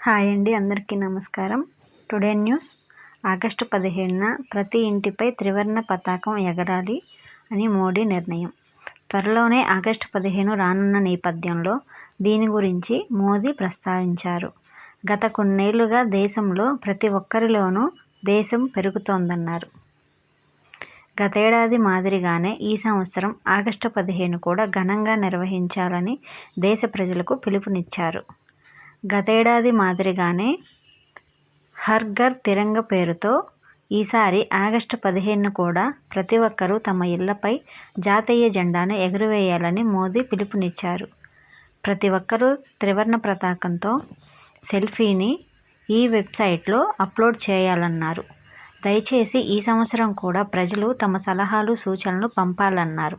Hi అండి అందరికీ నమస్కారం. Today news. ఆగస్టు పదిహేడున ప్రతి ఇంటిపై త్రివర్ణ పతాకం ఎగరాలి అని మోడీ నిర్ణయం. త్వరలోనే ఆగస్టు పదిహేను రానున్న నేపథ్యంలో దీని గురించి మోదీ ప్రస్తావించారు. గత కొన్నేళ్ళుగా దేశంలో ప్రతి ఒక్కరిలోనూ దేశం పెరుగుతోందన్నారు. గతేడాది మాదిరిగానే ఈ సంవత్సరం ఆగస్టు పదిహేను కూడా ఘనంగా నిర్వహించాలని దేశ ప్రజలకు పిలుపునిచ్చారు. గతేడాది మాదిరిగానే హర్ ఘర్ తిరంగ పేరుతో ఈసారి ఆగస్టు పదిహేను కూడా ప్రతి ఒక్కరూ తమ ఇళ్ళపై జాతీయ జెండాను ఎగురవేయాలని మోదీ పిలుపునిచ్చారు. ప్రతి ఒక్కరూ త్రివర్ణ పతాకంతో సెల్ఫీని ఈ వెబ్సైట్లో అప్లోడ్ చేయాలన్నారు. దయచేసి ఈ సంవత్సరం కూడా ప్రజలు తమ సలహాలు సూచనలు పంపాలన్నారు.